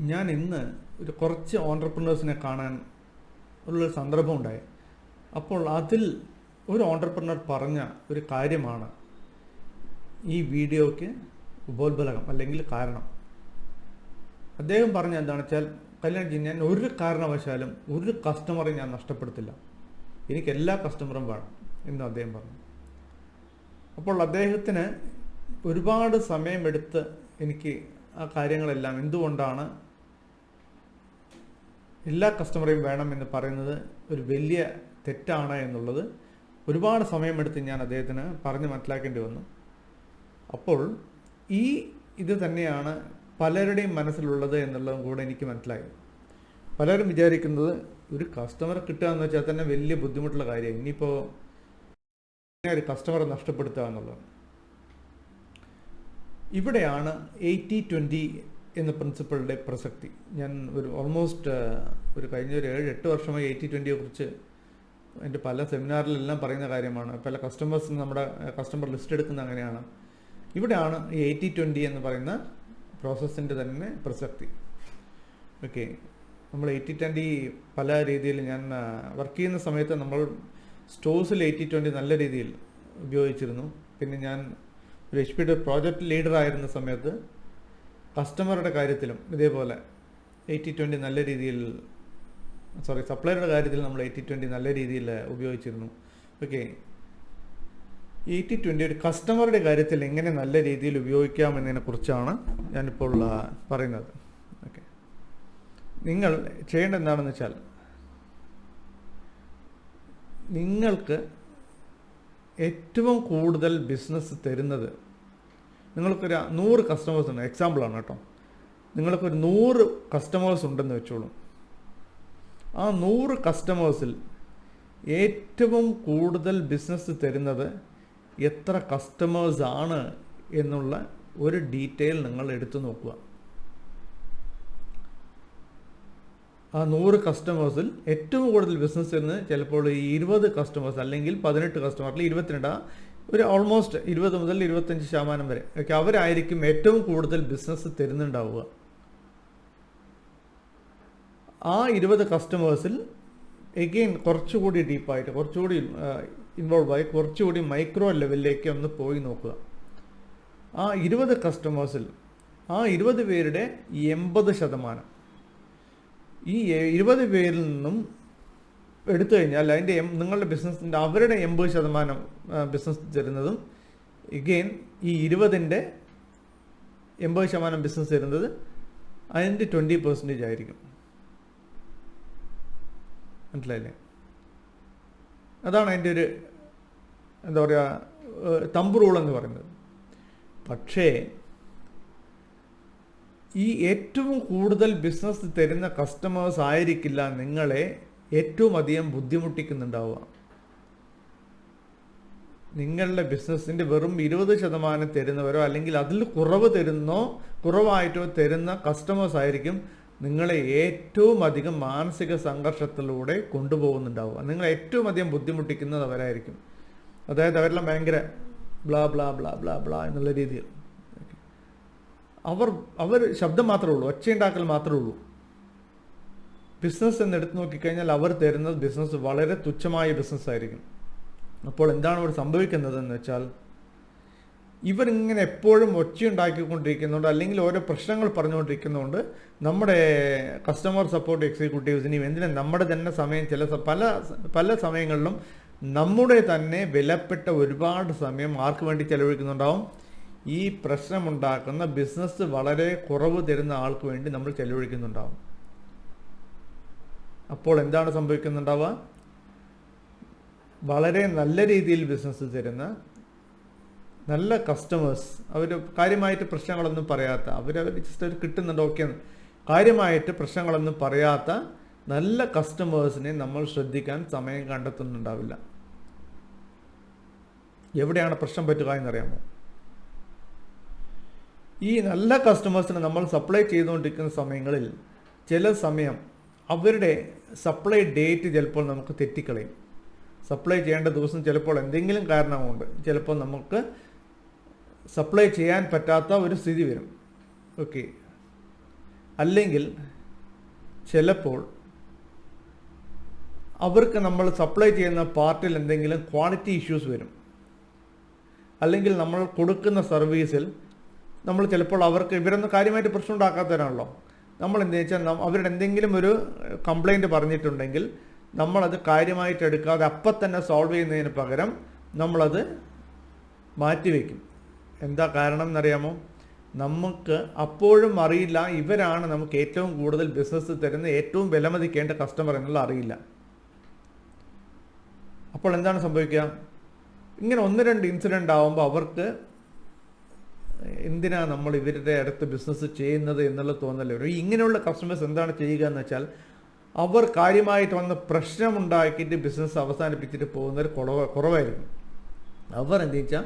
ഞാൻ ഇന്ന് ഒരു കുറച്ച് ഓണ്ടർപ്രണേഴ്സിനെ കാണാൻ ഉള്ളൊരു സന്ദർഭം ഉണ്ടായി. അപ്പോൾ അതിൽ ഒരു ഓണ്ടർപ്രണർ പറഞ്ഞ ഒരു കാര്യമാണ് ഈ വീഡിയോയ്ക്ക് ഉപോത്ബലകം അല്ലെങ്കിൽ കാരണം. അദ്ദേഹം പറഞ്ഞ എന്താണെന്ന് വെച്ചാൽ കല്യാൺജി ഞാൻ ഒരു കാരണവശാലും ഒരു കസ്റ്റമറെ ഞാൻ നഷ്ടപ്പെടുത്തില്ല. എനിക്ക് എല്ലാ കസ്റ്റമറും വേണം എന്ന് അദ്ദേഹം പറഞ്ഞു. അപ്പോൾ അദ്ദേഹത്തിന് ഒരുപാട് സമയമെടുത്ത് എനിക്ക് ആ കാര്യങ്ങളെല്ലാം എന്തുകൊണ്ടാണ് എല്ലാ കസ്റ്റമറെയും വേണം എന്ന് പറയുന്നത് ഒരു വലിയ തെറ്റാണ് എന്നുള്ളത് ഒരുപാട് സമയമെടുത്ത് ഞാൻ അദ്ദേഹത്തിന് പറഞ്ഞ് മനസ്സിലാക്കേണ്ടി വന്നു. അപ്പോൾ ഈ ഇത് തന്നെയാണ് പലരുടെയും മനസ്സിലുള്ളത് എന്നുള്ളതും കൂടെ എനിക്ക് മനസ്സിലായി. പലരും വിചാരിക്കുന്നത് ഒരു കസ്റ്റമർ കിട്ടുക എന്ന് വെച്ചാൽ തന്നെ വലിയ ബുദ്ധിമുട്ടുള്ള കാര്യം. ഇനിയിപ്പോൾ ഒരു കസ്റ്റമറെ നഷ്ടപ്പെടുത്തുക എന്നുള്ളത്. ഇവിടെയാണ് എയ്റ്റി ട്വന്റി എന്ന പ്രിൻസിപ്പളുടെ പ്രസക്തി. ഞാൻ ഒരു ഓൾമോസ്റ്റ് ഒരു കഴിഞ്ഞ ഒരു ഏഴ് എട്ട് വർഷമായി എയ്റ്റി ട്വന്റിയെ കുറിച്ച് എന്റെ പല സെമിനാറിലെല്ലാം പറയുന്ന കാര്യമാണ്. പല കസ്റ്റമേഴ്സ് നമ്മുടെ കസ്റ്റമർ ലിസ്റ്റ് എടുക്കുന്ന അങ്ങനെയാണ്. ഇവിടെയാണ് ഈ എയ്റ്റി ട്വന്റി എന്ന് പറയുന്ന പ്രോസസ്സിന്റെ തന്നെ പ്രസക്തി. ഓക്കെ നമ്മൾ എയ്റ്റി ട്വന്റി പല രീതിയിൽ ഞാൻ വർക്ക് ചെയ്യുന്ന സമയത്ത് നമ്മൾ സ്റ്റോഴ്സിൽ എയ്റ്റി ട്വന്റി നല്ല രീതിയിൽ ഉപയോഗിച്ചിരുന്നു. പിന്നെ ഞാൻ ഒരു എച്ച് പിയുടെ പ്രോജക്റ്റ് ലീഡർ ആയിരുന്ന സമയത്ത് കസ്റ്റമറുടെ കാര്യത്തിലും ഇതേപോലെ എയ്റ്റി ട്വന്റി നല്ല രീതിയിൽ സോറി സപ്ലൈയുടെ കാര്യത്തിൽ നമ്മൾ എയ്റ്റി ട്വന്റി നല്ല രീതിയിൽ ഉപയോഗിച്ചിരുന്നു. ഓക്കെ എയ്റ്റി ട്വന്റി ഒരു കസ്റ്റമറുടെ കാര്യത്തിൽ എങ്ങനെ നല്ല രീതിയിൽ ഉപയോഗിക്കാമെന്നതിനെ കുറിച്ചാണ് ഞാനിപ്പോൾ പറയുന്നത്. ഓക്കെ നിങ്ങൾ ചെയ്യേണ്ടത് എന്താണെന്ന് വെച്ചാൽ നിങ്ങൾക്ക് ഏറ്റവും കൂടുതൽ ബിസിനസ് തരുന്നത് നിങ്ങൾക്കൊരു നൂറ് കസ്റ്റമേഴ്സ് ഉണ്ട്. എക്സാമ്പിളാണ് കേട്ടോ. നിങ്ങൾക്കൊരു നൂറ് കസ്റ്റമേഴ്സ് ഉണ്ടെന്ന് വെച്ചോളൂ. ആ നൂറ് കസ്റ്റമേഴ്സിൽ ഏറ്റവും കൂടുതൽ ബിസിനസ് തരുന്നത് എത്ര കസ്റ്റമേഴ്സ് ആണ് എന്നുള്ള ഒരു ഡീറ്റെയിൽ നിങ്ങൾ എടുത്തു നോക്കുക. ആ നൂറ് കസ്റ്റമേഴ്സിൽ ഏറ്റവും കൂടുതൽ ബിസിനസ് തരുന്നത് ചിലപ്പോൾ ഈ ഇരുപത് കസ്റ്റമേഴ്സ് അല്ലെങ്കിൽ പതിനെട്ട് കസ്റ്റമേഴ്സ് അല്ലെങ്കിൽ ഇരുപത്തിരണ്ട് ഒരു ഓൾമോസ്റ്റ് ഇരുപത് മുതൽ ഇരുപത്തഞ്ച് ശതമാനം വരെ. ഒക്കെ അവരായിരിക്കും ഏറ്റവും കൂടുതൽ ബിസിനസ് തരുന്നുണ്ടാവുക. ആ ഇരുപത് കസ്റ്റമേഴ്സിൽ എഗെയിൻ കുറച്ചുകൂടി ഡീപ്പായിട്ട് കുറച്ചുകൂടി ഇൻവോൾവ് ആയി കുറച്ചുകൂടി മൈക്രോ ലെവലിലേക്ക് ഒന്ന് പോയി നോക്കുക. ആ ഇരുപത് കസ്റ്റമേഴ്സിൽ ആ ഇരുപത് പേരുടെ എൺപത് ശതമാനം. ഈ ഇരുപത് പേരിൽ നിന്നും എടുത്തു കഴിഞ്ഞാൽ അതിന്റെ നിങ്ങളുടെ ബിസിനസ്സിന്റെ അവരുടെ എൺപത് ശതമാനം ബിസിനസ് തരുന്നതും ഇഗെയിൻ ഈ ഇരുപതിന്റെ എൺപത് ശതമാനം ബിസിനസ് തരുന്നത് അതിന്റെ ട്വന്റി പെർസെന്റേജ് ആയിരിക്കും. മനസ്സിലായില്ലേ? അതാണ് അതിന്റെ ഒരു എന്താ പറയുക തമ്പ് റൂൾ എന്ന് പറയുന്നത്. പക്ഷേ ഈ ഏറ്റവും കൂടുതൽ ബിസിനസ് തരുന്ന കസ്റ്റമേഴ്സ് ആയിരിക്കില്ല നിങ്ങളെ ഏറ്റവും അധികം ബുദ്ധിമുട്ടിക്കുന്നുണ്ടാവുക. നിങ്ങളുടെ ബിസിനസ്സിന്റെ വെറും ഇരുപത് ശതമാനം തരുന്നവരോ അല്ലെങ്കിൽ അതിൽ കുറവ് തരുന്നോ കുറവായിട്ടോ തരുന്ന കസ്റ്റമേഴ്സ് ആയിരിക്കും നിങ്ങളെ ഏറ്റവും അധികം മാനസിക സംഘർഷത്തിലൂടെ കൊണ്ടുപോകുന്നുണ്ടാവുക. നിങ്ങളെ ഏറ്റവും അധികം ബുദ്ധിമുട്ടിക്കുന്നത് അവരായിരിക്കും അതായത് അവരെല്ലാം ഭയങ്കര blah blah blah blah blah എന്നുള്ള രീതിയിൽ. അവർ അവർ ശബ്ദം മാത്രമേ ഉള്ളൂ ഒച്ചയുണ്ടാക്കൽ മാത്രമേ ഉള്ളൂ. ബിസിനസ് എന്ന് എടുത്തു നോക്കിക്കഴിഞ്ഞാൽ അവർ തരുന്ന ബിസിനസ് വളരെ തുച്ഛമായ ബിസിനസ് ആയിരിക്കും. അപ്പോൾ എന്താണ് ഇവിടെ സംഭവിക്കുന്നത് എന്ന് വെച്ചാൽ ഇവരിങ്ങനെ എപ്പോഴും ഒച്ചയുണ്ടാക്കിക്കൊണ്ടിരിക്കുന്നുണ്ട് അല്ലെങ്കിൽ ഓരോ പ്രശ്നങ്ങൾ പറഞ്ഞുകൊണ്ടിരിക്കുന്നതുകൊണ്ട് നമ്മുടെ കസ്റ്റമർ സപ്പോർട്ട് എക്സിക്യൂട്ടീവ്സിനെയും എന്തിനാ നമ്മുടെ തന്നെ സമയം ചില പല പല സമയങ്ങളിലും നമ്മുടെ തന്നെ വിലപ്പെട്ട ഒരുപാട് സമയം ആർക്ക് വേണ്ടി ചെലവഴിക്കുന്നുണ്ടാവും? ഈ പ്രശ്നമുണ്ടാക്കുന്ന ബിസിനസ് വളരെ കുറവ് തരുന്ന ആൾക്ക് വേണ്ടി നമ്മൾ ചെലവഴിക്കുന്നുണ്ടാവും. അപ്പോൾ എന്താണ് സംഭവിക്കുന്നുണ്ടാവുക? വളരെ നല്ല രീതിയിൽ ബിസിനസ് തരുന്ന നല്ല കസ്റ്റമേഴ്സ് അവർ കാര്യമായിട്ട് പ്രശ്നങ്ങളൊന്നും പറയാത്ത അവരവർ ജസ്റ്റ് അവർ കിട്ടുന്നുണ്ട് ഓക്കെ കാര്യമായിട്ട് പ്രശ്നങ്ങളൊന്നും പറയാത്ത നല്ല കസ്റ്റമേഴ്സിനെ നമ്മൾ ശ്രദ്ധിക്കാൻ സമയം കണ്ടെത്തുന്നുണ്ടാവില്ല. എവിടെയാണ് പ്രശ്നം പറ്റുക എന്നറിയാമോ? ഈ നല്ല കസ്റ്റമേഴ്സിന് നമ്മൾ സപ്ലൈ ചെയ്തുകൊണ്ടിരിക്കുന്ന സമയങ്ങളിൽ ചില സമയം അവരുടെ സപ്ലൈ ഡേറ്റ് ചിലപ്പോൾ നമുക്ക് തെറ്റിക്കളയും. സപ്ലൈ ചെയ്യേണ്ട ദിവസം ചിലപ്പോൾ എന്തെങ്കിലും കാരണം കൊണ്ട് ചിലപ്പോൾ നമുക്ക് സപ്ലൈ ചെയ്യാൻ പറ്റാത്ത ഒരു സ്ഥിതി വരും. ഓക്കെ അല്ലെങ്കിൽ ചിലപ്പോൾ അവർക്ക് നമ്മൾ സപ്ലൈ ചെയ്യുന്ന പാർട്ടിൽ എന്തെങ്കിലും ക്വാളിറ്റി ഇഷ്യൂസ് വരും. അല്ലെങ്കിൽ നമ്മൾ കൊടുക്കുന്ന സർവീസിൽ നമ്മൾ ചിലപ്പോൾ അവർക്ക് ഇവരൊന്നും കാര്യമായിട്ട് പ്രശ്നം ഉണ്ടാക്കാത്തവരാണല്ലോ. നമ്മൾ എന്ത് വെച്ചാൽ അവരുടെ എന്തെങ്കിലും ഒരു കംപ്ലൈന്റ് പറഞ്ഞിട്ടുണ്ടെങ്കിൽ നമ്മളത് കാര്യമായിട്ട് എടുക്കാതെ അപ്പം തന്നെ സോൾവ് ചെയ്യുന്നതിന് പകരം നമ്മളത് മാറ്റിവെക്കും. എന്താ കാരണം എന്നറിയാമോ? നമുക്ക് അപ്പോഴും അറിയില്ല ഇവരാണ് നമുക്ക് ഏറ്റവും കൂടുതൽ ബിസിനസ് തരുന്ന ഏറ്റവും വിലമതിക്കേണ്ട കസ്റ്റമർ എന്നുള്ള അറിയില്ല. അപ്പോൾ എന്താണ് സംഭവിക്കുക? ഇങ്ങനെ ഒന്ന് രണ്ട് ഇൻസിഡന്റ് ആവുമ്പോൾ അവർക്ക് എന്തിനാ നമ്മൾ ഇവരുടെ അടുത്ത് ബിസിനസ് ചെയ്യുന്നത് എന്നുള്ള തോന്നൽ വരും ഇങ്ങനെയുള്ള കസ്റ്റമേഴ്സ് എന്താണ് ചെയ്യുക എന്ന് വെച്ചാൽ അവർ കാര്യമായിട്ട് വന്ന പ്രശ്നമുണ്ടാക്കിയിട്ട് ബിസിനസ് അവസാനിപ്പിച്ചിട്ട് പോകുന്നവർ കുറവ് കുറവായിരുന്നു. അവർ എന്ത് വെച്ചാൽ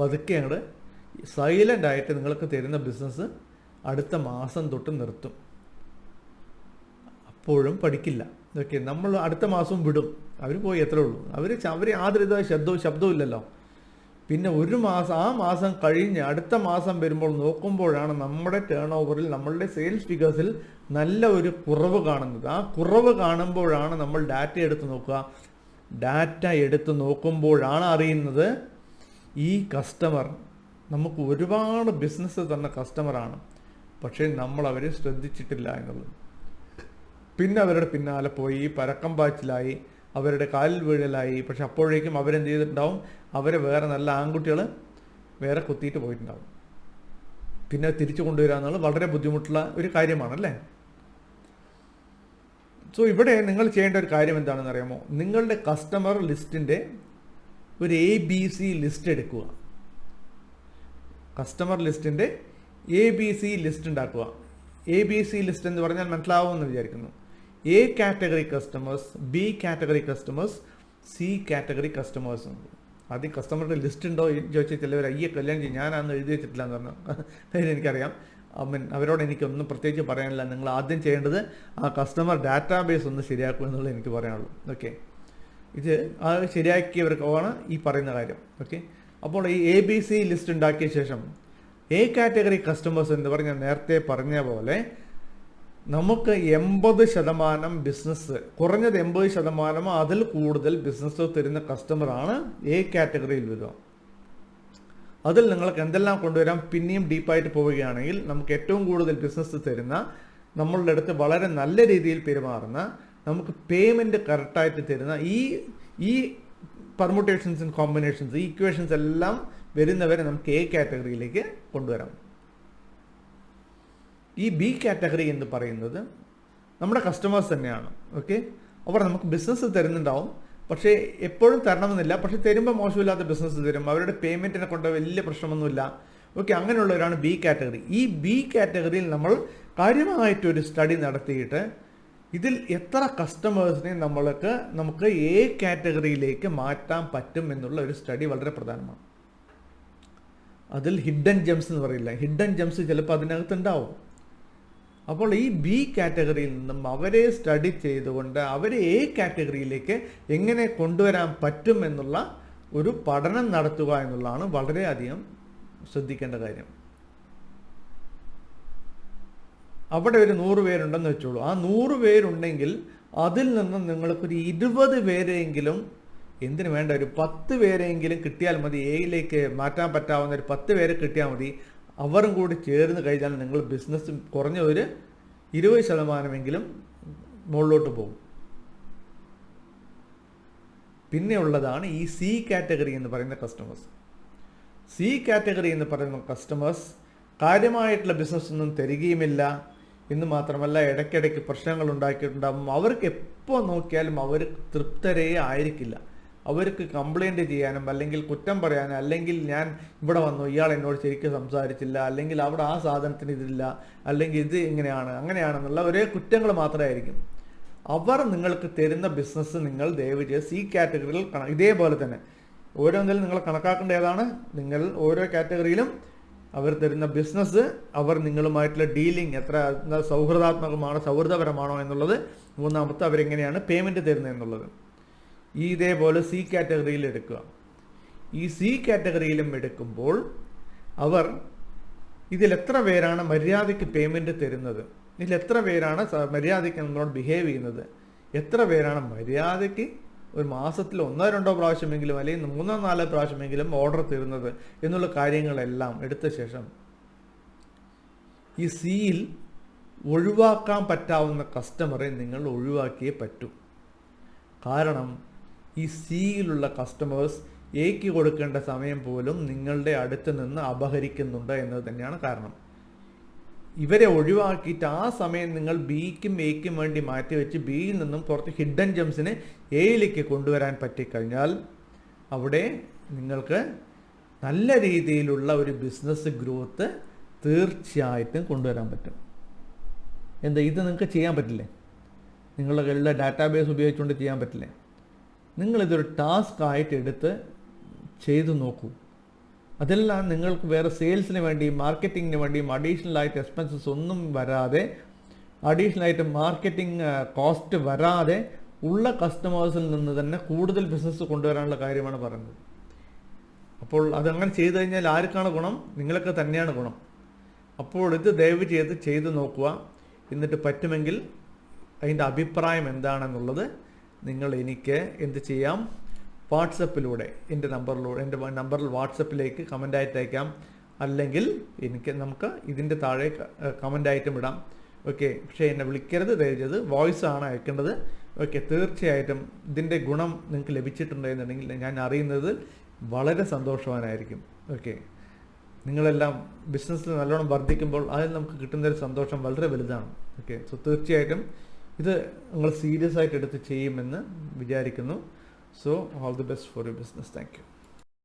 പതുക്കെ അങ്ങോട്ട് സൈലന്റ് ആയിട്ട് നിങ്ങൾക്ക് തരുന്ന ബിസിനസ് അടുത്ത മാസം തൊട്ട് നിർത്തും. അപ്പോഴും പഠിക്കില്ല. ഓക്കെ നമ്മൾ അടുത്ത മാസവും വിടും. അവർ പോയി എത്രേ ഉള്ളൂ. അവർ അവർ യാതൊരു ശബ്ദവും ശബ്ദവും ഇല്ലല്ലോ. പിന്നെ ഒരു മാസം ആ മാസം കഴിഞ്ഞ് അടുത്ത മാസം വരുമ്പോൾ നോക്കുമ്പോഴാണ് നമ്മുടെ ടേൺ ഓവറിൽ നമ്മളുടെ സെയിൽസ് ഫിഗേഴ്സിൽ നല്ല ഒരു കുറവ് കാണുന്നത്. ആ കുറവ് കാണുമ്പോഴാണ് നമ്മൾ ഡാറ്റ എടുത്ത് നോക്കുക. ഡാറ്റ എടുത്ത് നോക്കുമ്പോഴാണ് അറിയുന്നത് ഈ കസ്റ്റമർ നമുക്ക് ഒരുപാട് ബിസിനസ് തന്ന കസ്റ്റമറാണ് പക്ഷേ നമ്മൾ അവരെ ശ്രദ്ധിച്ചിട്ടില്ല എന്നുള്ളത്. പിന്നെ അവരുടെ പിന്നാലെ പോയി പരക്കം പാച്ചിലായി. അവരുടെ കാലിൽ വീഴലായി. പക്ഷെ അപ്പോഴേക്കും അവരെന്ത് ചെയ്തിട്ടുണ്ടാവും? അവരെ വേറെ നല്ല ആൺകുട്ടികൾ വേറെ കുത്തിയിട്ട് പോയിട്ടുണ്ടാവും. പിന്നെ തിരിച്ചു കൊണ്ടുവരിക എന്നുള്ളത് വളരെ ബുദ്ധിമുട്ടുള്ള ഒരു കാര്യമാണല്ലേ? സോ ഇവിടെ നിങ്ങൾ ചെയ്യേണ്ട ഒരു കാര്യം എന്താണെന്ന് അറിയാമോ? നിങ്ങളുടെ കസ്റ്റമർ ലിസ്റ്റിന്റെ ഒരു എ ബി സി ലിസ്റ്റ് എടുക്കുക. കസ്റ്റമർ ലിസ്റ്റിന്റെ എ ബി സി ലിസ്റ്റ് ഉണ്ടാക്കുക. എ ബി സി ലിസ്റ്റ് എന്ന് പറഞ്ഞാൽ മനസ്സിലാവുമെന്ന് വിചാരിക്കുന്നു. A category customers B category customers C category customers ഉണ്ട്. ആദ്യം കസ്റ്റമറുടെ ലിസ്റ്റ് ഉണ്ടോ എന്ന് ചോദിച്ചാൽ ചിലവർ അയ്യെ കല്യാണം ചെയ്യും ഞാനന്ന് എഴുതി വെച്ചിട്ടില്ല എന്ന് പറഞ്ഞു എനിക്കറിയാം. മീൻ അവരോട് എനിക്കൊന്നും പ്രത്യേകിച്ച് പറയാനില്ല. നിങ്ങൾ ആദ്യം ചെയ്യേണ്ടത് ആ കസ്റ്റമർ ഡാറ്റാബേസ് ഒന്ന് ശരിയാക്കുക എന്നുള്ളത് എനിക്ക് പറയാനുള്ളൂ. ഓക്കെ ഇത് ആ ശരിയാക്കിയവർക്കാണ് ഈ പറയുന്ന കാര്യം. ഓക്കെ അപ്പോൾ ഈ എ ബി സി ലിസ്റ്റ് ഉണ്ടാക്കിയ ശേഷം എ കാറ്റഗറി കസ്റ്റമേഴ്സ് എന്ന് പറഞ്ഞാൽ നേരത്തെ പറഞ്ഞ പോലെ നമുക്ക് എൺപത് ശതമാനം ബിസിനസ് കുറഞ്ഞത് എൺപത് ശതമാനം അതിൽ കൂടുതൽ ബിസിനസ് തരുന്ന കസ്റ്റമറാണ് എ കാറ്റഗറിയിൽ വരിക. അതിൽ നിങ്ങൾക്ക് എന്തെല്ലാം കൊണ്ടുവരാം പിന്നെയും ഡീപ്പായിട്ട് പോവുകയാണെങ്കിൽ നമുക്ക് ഏറ്റവും കൂടുതൽ ബിസിനസ് തരുന്ന നമ്മളുടെ അടുത്ത് വളരെ നല്ല രീതിയിൽ പെരുമാറുന്ന നമുക്ക് പേയ്മെന്റ് കറക്റ്റായിട്ട് തരുന്ന ഈ ഈ പെർമുട്ടേഷൻസും കോമ്പിനേഷൻസ് ഈ ഇക്വേഷൻസ് എല്ലാം വരുന്നവരെ നമുക്ക് എ കാറ്റഗറിയിലേക്ക് കൊണ്ടുവരാം. ഈ ബി കാറ്റഗറി എന്ന് പറയുന്നത് നമ്മുടെ കസ്റ്റമേഴ്സ് തന്നെയാണ് ഓക്കെ? അവർ നമുക്ക് ബിസിനസ് തരുന്നുണ്ടാവും. പക്ഷേ എപ്പോഴും തരണമെന്നില്ല. പക്ഷേ തരുമ്പോൾ മോശമില്ലാത്ത ബിസിനസ് തരും. അവരുടെ പേയ്മെന്റിനെ കൊണ്ട് വലിയ പ്രശ്നമൊന്നുമില്ല. ഓക്കെ അങ്ങനെയുള്ളവരാണ് ബി കാറ്റഗറി. ഈ ബി കാറ്റഗറിയിൽ നമ്മൾ കാര്യമായിട്ടൊരു സ്റ്റഡി നടത്തിയിട്ട് ഇതിൽ എത്ര കസ്റ്റമേഴ്സിനെ നമ്മൾക്ക് നമുക്ക് എ കാറ്റഗറിയിലേക്ക് മാറ്റാൻ പറ്റും എന്നുള്ള ഒരു സ്റ്റഡി വളരെ പ്രധാനമാണ്. അതിൽ ഹിഡൻ ജംസ് എന്ന് പറയില്ല? ഹിഡൻ ജംസ് ചിലപ്പോൾ അതിനകത്ത് ഉണ്ടാവും. അപ്പോൾ ഈ ബി കാറ്റഗറിയിൽ നിന്നും അവരെ സ്റ്റഡി ചെയ്തുകൊണ്ട് അവരെ എ കാറ്റഗറിയിലേക്ക് എങ്ങനെ കൊണ്ടുവരാൻ പറ്റും എന്നുള്ള ഒരു പഠനം നടത്തുക എന്നുള്ളതാണ് വളരെയധികം ശ്രദ്ധിക്കേണ്ട കാര്യം. അവിടെ ഒരു നൂറ് പേരുണ്ടെന്ന് വെച്ചോളൂ. ആ നൂറ് പേരുണ്ടെങ്കിൽ അതിൽ നിന്നും നിങ്ങൾക്കൊരു ഇരുപത് പേരെങ്കിലും എന്തിനു വേണ്ട ഒരു പത്ത് പേരെങ്കിലും കിട്ടിയാൽ മതി. എയിലേക്ക് മാറ്റാൻ പറ്റാവുന്ന ഒരു പത്ത് പേരെ കിട്ടിയാൽ മതി. അവരും കൂടി ചേർന്ന് കഴിഞ്ഞാൽ നിങ്ങൾ ബിസിനസ് കുറഞ്ഞ ഒരു ഇരുപത് ശതമാനമെങ്കിലും മുകളിലോട്ട് പോകും. പിന്നെ ഉള്ളതാണ് ഈ സി കാറ്റഗറി എന്ന് പറയുന്ന കസ്റ്റമേഴ്സ് സി കാറ്റഗറി എന്ന് പറയുന്ന കസ്റ്റമേഴ്സ് കാര്യമായിട്ടുള്ള ബിസിനസ് ഒന്നും തരികയുമില്ല എന്ന് മാത്രമല്ല ഇടയ്ക്കിടയ്ക്ക് പ്രശ്നങ്ങൾ ഉണ്ടാക്കിയിട്ടുണ്ടാകും അവർക്ക് എപ്പോൾ നോക്കിയാലും അവർ തൃപ്തരേ ആയിരിക്കില്ല. അവർക്ക് കംപ്ലൈന്റ് ചെയ്യാനും അല്ലെങ്കിൽ കുറ്റം പറയാനും അല്ലെങ്കിൽ ഞാൻ ഇവിടെ വന്നു ഇയാൾ എന്നോട് ശരിക്കും സംസാരിച്ചില്ല അല്ലെങ്കിൽ അവിടെ ആ സാധനത്തിന് ഇതില്ല അല്ലെങ്കിൽ ഇത് ഇങ്ങനെയാണ് അങ്ങനെയാണെന്നുള്ള ഒരേ കുറ്റങ്ങൾ മാത്രമായിരിക്കും. അവർ നിങ്ങൾക്ക് തരുന്ന ബിസിനസ് നിങ്ങൾ ദയവ് ചെയ്ത് സി കാറ്റഗറിയിൽ ഇതേപോലെ തന്നെ. ഓരോന്നിലും നിങ്ങൾ കണക്കാക്കേണ്ട ഏതാണ്? നിങ്ങൾ ഓരോ കാറ്റഗറിയിലും അവർ തരുന്ന ബിസിനസ് അവർ നിങ്ങളുമായിട്ടുള്ള ഡീലിംഗ് എത്ര സൗഹൃദാത്മകമാണോ സൗഹൃദപരമാണോ എന്നുള്ളത് മൂന്നാമത്തെ അവരെങ്ങനെയാണ് പേയ്മെന്റ് തരുന്നത് എന്നുള്ളത്. ഈ ഇതേപോലെ സി കാറ്റഗറിയിൽ എടുക്കുക. ഈ സി കാറ്റഗറിയിലും എടുക്കുമ്പോൾ അവർ ഇതിൽ എത്ര പേരാണ് മര്യാദയ്ക്ക് പേയ്മെന്റ് തരുന്നത്? ഇതിൽ എത്ര പേരാണ് മര്യാദയ്ക്ക് നമ്മളോട് ബിഹേവ് ചെയ്യുന്നത്? എത്ര പേരാണ് മര്യാദയ്ക്ക് ഒരു മാസത്തിൽ ഒന്നോ രണ്ടോ പ്രാവശ്യമെങ്കിലും അല്ലെങ്കിൽ മൂന്നോ നാലോ പ്രാവശ്യമെങ്കിലും ഓർഡർ തരുന്നത് എന്നുള്ള കാര്യങ്ങളെല്ലാം എടുത്ത ശേഷം ഈ സിയിൽ ഒഴിവാക്കാൻ പറ്റാവുന്ന കസ്റ്റമറെ നിങ്ങൾ ഒഴിവാക്കിയേ പറ്റൂ. കാരണം ഈ സിയിലുള്ള കസ്റ്റമേഴ്സ് എക്ക് കൊടുക്കേണ്ട സമയം പോലും നിങ്ങളുടെ അടുത്ത് നിന്ന് അപഹരിക്കുന്നുണ്ട് എന്നത് തന്നെയാണ് കാരണം. ഇവരെ ഒഴിവാക്കിയിട്ട് ആ സമയം നിങ്ങൾ ബിക്കും എക്കും വേണ്ടി മാറ്റിവെച്ച് ബിയിൽ നിന്നും കുറച്ച് ഹിഡൻ ജംസിനെ എയിലേക്ക് കൊണ്ടുവരാൻ പറ്റിക്കഴിഞ്ഞാൽ അവിടെ നിങ്ങൾക്ക് നല്ല രീതിയിലുള്ള ഒരു ബിസിനസ് ഗ്രോത്ത് തീർച്ചയായിട്ടും കൊണ്ടുവരാൻ പറ്റും. എന്താ ഇത് നിങ്ങൾക്ക് ചെയ്യാൻ പറ്റില്ലേ? നിങ്ങളുടെ ഡാറ്റാബേസ് ഉപയോഗിച്ചുകൊണ്ട് ചെയ്യാൻ പറ്റില്ലേ? നിങ്ങളിതൊരു ടാസ്ക് ആയിട്ട് എടുത്ത് ചെയ്തു നോക്കൂ. അതെല്ലാം നിങ്ങൾക്ക് വേറെ സെയിൽസിന് വേണ്ടിയും മാർക്കറ്റിങ്ങിന് വേണ്ടിയും അഡീഷണൽ ആയിട്ട് എക്സ്പെൻസസ് ഒന്നും വരാതെ അഡീഷണൽ ആയിട്ട് മാർക്കറ്റിംഗ് കോസ്റ്റ് വരാതെ ഉള്ള കസ്റ്റമേഴ്സിൽ നിന്ന് തന്നെ കൂടുതൽ ബിസിനസ് കൊണ്ടുവരാനുള്ള കാര്യമാണ് പറയുന്നത്. അപ്പോൾ അതങ്ങനെ ചെയ്തു കഴിഞ്ഞാൽ ആർക്കാണ് ഗുണം? നിങ്ങൾക്ക് തന്നെയാണ് ഗുണം. അപ്പോൾ ഇത് ദയവ് ചെയ്ത് ചെയ്തു നോക്കുക. എന്നിട്ട് പറ്റുമെങ്കിൽ അതിന്റെ അഭിപ്രായം എന്താണെന്നുള്ളത് നിങ്ങൾ എനിക്ക് എന്ത് ചെയ്യാം? വാട്സപ്പിലൂടെ എന്റെ നമ്പറിലൂടെ എന്റെ നമ്പറിൽ വാട്സപ്പിലേക്ക് കമന്റായിട്ട് അയക്കാം അല്ലെങ്കിൽ എനിക്ക് നമുക്ക് ഇതിന്റെ താഴെ കമന്റായിട്ടും ഇടാം. ഓക്കെ പക്ഷേ എന്നെ വിളിക്കരുത് ദയവ് വോയിസ് ആണ് അയക്കേണ്ടത്. ഓക്കെ തീർച്ചയായിട്ടും ഇതിന്റെ ഗുണം നിങ്ങൾക്ക് ലഭിച്ചിട്ടുണ്ടെന്നുണ്ടെങ്കിൽ ഞാൻ അറിയുന്നത് വളരെ സന്തോഷവാനായിരിക്കും. ഓക്കെ നിങ്ങളെല്ലാം ബിസിനസ്സിൽ നല്ലോണം വർദ്ധിക്കുമ്പോൾ അതിൽ നമുക്ക് കിട്ടുന്നൊരു സന്തോഷം വളരെ വലുതാണ്. ഓക്കെ സോ തീർച്ചയായിട്ടും ഇത് നിങ്ങൾ സീരിയസ് ആയിട്ട് എടുത്ത് ചെയ്യുമെന്ന് വിചാരിക്കുന്നു. So all the best for you business thank you